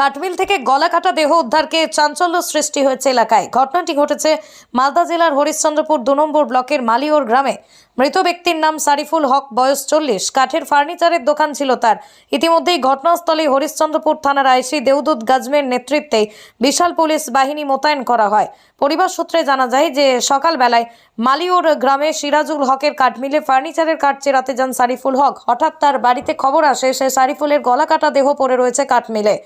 কাঠমিল থেকে গলা কাটা দেহ উদ্ধারকে চাঞ্চল্য সৃষ্টি হয়েছে এলাকায়। ঘটনাটি ঘটেছে মালদা জেলার হরিশ্চন্দ্রপুর দু নম্বর ব্লকের মালিওর গ্রামে। মৃত ব্যক্তির নাম সারিফুল হক, বয়স চল্লিশ। কাঠের ফার্নিচারের দোকান ছিল তার। ইতিমধ্যেই ঘটনাস্থলে হরিশ্চন্দ্রপুর থানার আইসি দেওদুত গাজমের নেতৃত্বে বিশাল পুলিশ বাহিনী মোতায়েন করা হয়। পরিবার সূত্রে জানা যায় যে সকালবেলায় মালিওর গ্রামে সিরাজুল হকের কাঠমিলে ফার্নিচারের কাঠ চেরাতে যান সারিফুল হক। হঠাৎ তার বাড়িতে খবর আসে, সে সারিফুলের গলা কাটা দেহ পড়ে রয়েছে কাঠমিলে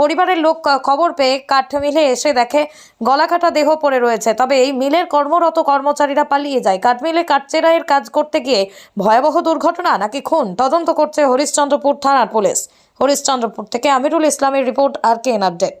পরিবারের লোক খবর পেয়ে কাঠ মিলে এসে দেখে গলা কাটা দেহ পড়ে রয়েছে। তবে এই মিলের কর্মরত কর্মচারীরা পালিয়ে যায়। কাঠ কাঠমিলে কাঠচেরাইয়ের কাজ করতে গিয়ে ভয়াবহ দুর্ঘটনা, নাকি খুন? তদন্ত করছে হরিশ্চন্দ্রপুর থানার পুলিশ। হরিশ্চন্দ্রপুর থেকে আমিরুল ইসলামের report R K update.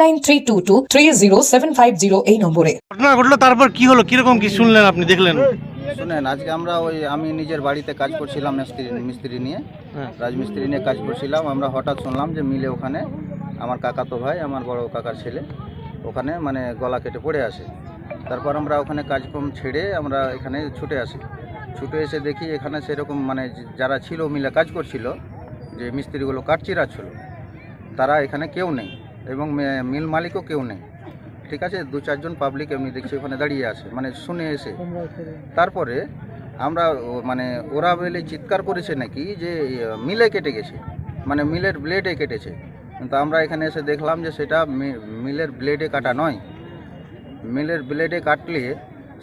nine three two two three zero seven five zero এই নম্বরে। ঘটনা ঘটলো তারপর কি হলো কীরকম কি শুনলেন আপনি দেখলেন? শুনেন আজকে আমরা ওই আমি নিজের বাড়িতে কাজ করছিলাম মিস্ত্রি মিস্ত্রি নিয়ে হ্যাঁ। রাজমিস্ত্রি নিয়ে কাজ করছিলাম। আমরা হঠাৎ শুনলাম যে মিলে ওখানে আমার কাকাতো ভাই আমার বড় কাকার ছেলে ওখানে মানে গলা কেটে পড়ে আসে। তারপর আমরা ওখানে কাজকর্ম ছেড়ে আমরা এখানে ছুটে আসি। ছুটে এসে দেখি এখানে সেরকম মানে যারা ছিল মিলে কাজ করছিল যে মিস্ত্রিগুলো কাঠচিরা ছিল তারা এখানে কেউ নেই। এবং মিল মালিকও কেউ নেই। ঠিক আছে? দু চারজন পাবলিক এমনি দেখছি ওখানে দাঁড়িয়ে আছে মানে শুনে এসে। তারপরে আমরা মানে ওরা বলে চিৎকার করেছে নাকি যে, মিলে কেটে গেছে। মানে মিলের ব্লেডে কেটেছে। কিন্তু আমরা এখানে এসে দেখলাম যে সেটা মিলের ব্লেডে কাটা নয়। মিলের ব্লেডে কাটলে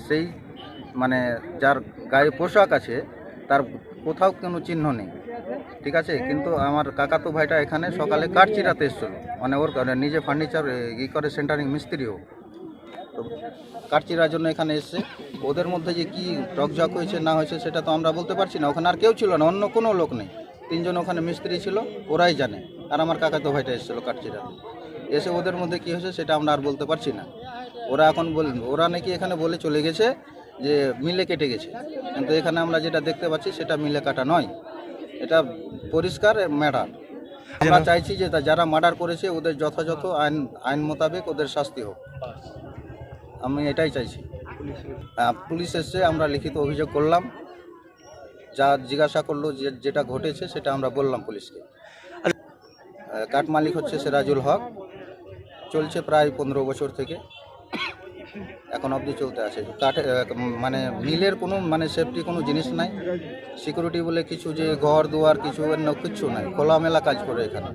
সেই মানে যার গায়ে পোশাক আছে, তার কোথাও কোনো চিহ্ন নেই। ঠিক আছে? কিন্তু আমার কাকাতো ভাইটা এখানে সকালে কাঠ চিরাতে এসেছিল? মানে ওর মানে নিজে ফার্নিচার ই করে সেন্টারিং মিস্ত্রিও। তো কাঠচিরার জন্য এখানে এসছে? ওদের মধ্যে যে কি টকঝক হয়েছে, না হয়েছে, সেটা তো আমরা বলতে পারছি না। ওখানে আর কেউ ছিল না, অন্য কোনো লোক নেই। তিনজন ওখানে মিস্ত্রি ছিল, ওরাই জানে। আর আমার কাকাতো ভাইটা এসেছিল কাঠচিরা এসে ওদের মধ্যে কি হয়েছে, সেটা আমরা আর বলতে পারছি না। ওরা এখন বল, ওরা নাকি এখানে বলে চলে গেছে যে মিলে কেটে গেছে। কিন্তু এখানে আমরা যেটা দেখতে পাচ্ছি সেটা মিলে কাটা নয়। এটা পরিষ্কার ম্যাটার। আমরা চাইছি যে যারা মার্ডার করেছে ওদের যথাযথ আইন আইন মোতাবেক ওদের শাস্তি হোক। আমি এটাই চাইছি। পুলিশ এসছে আমরা লিখিত অভিযোগ করলাম। যা জিজ্ঞাসা করল যে যেটা ঘটেছে সেটা আমরা বললাম পুলিশকে। কাঠ মালিক হচ্ছে সিরাজুল হক। চলছে প্রায় পনেরো বছর থেকে। এখন অবধি চলতে আছে। কাঠে মানে মিলের কোনো মানে সেফটি কোনো জিনিস নাই। সিকিউরিটি বলে কিছু যে ঘর দুয়ার কিছু অন্য কিছু নাই। খোলামেলা কাজ করে এখানে।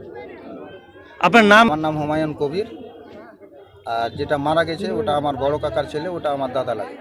আপনার নাম? আমার নাম হুমায়ুন কবির। আর যেটা মারা গেছে ওটা আমার বড় কাকার ছেলে ওটা আমার দাদা লাগে।